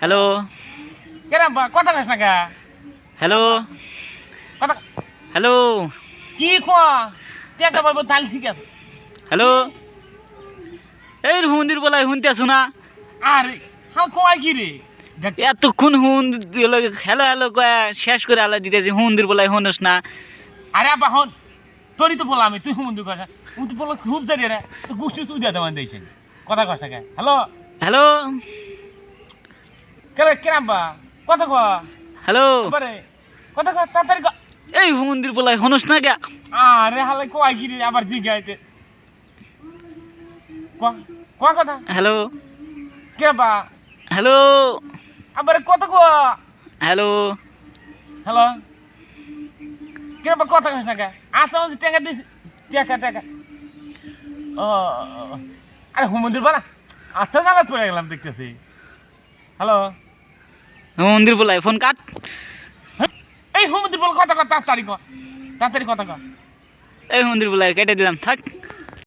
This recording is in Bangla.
হ্যালো। কথা কস না কা। হ্যালো। কথা হ্যালো। কি খোয়া? টেকা পাবো তাহলে ঠিক আছে। হ্যালো। এই হুন্দির বলাই শুনতে আছো না? আরে হ্যাঁ খোয়াই কি রে? এতক্ষণ হুন হ্যালো হ্যালো কয়া শেষ করে আলা দিতেছি হুন্দির বলাই শুনস না। আরে আব্বা হন তোরই তো বললাম আমি তুই হুমন্দি কথা আমি তো বললাম খুব জানি রে তো গুষ্টি চুই দিয়ে দেওয়ান দিয়েছেন। কথা না হ্যালো। হ্যালো। কেরে কেরাম বা? কথা কয়া হ্যালো। বারে কথা কয়া তাড়াতাড়ি এই হুন্দির বলাই শুনস না কে? আরে হালে কয় কি রে আবার জিগাইতে কয়া কয়া কথা? হ্যালো। কে বা? হ্যালো। আবার কথা কয়া হ্যালো। হ্যালো। কে বা কথা কস না কা? আসতে আমাদের টাকা দিস টাকা টাকা। ও আরে হুমন্দির বানা আচ্ছা জ্বালা পড়ে গেলাম দেখতেছি। হ্যালো। হুন্দির বলাই ফোন কাট। এই মন্দির বল কথা কথা তাড়াতাড়ি কথা তাড়াতাড়ি কথা কর। এই মন্দির বলাই কেটে দিলাম থাক।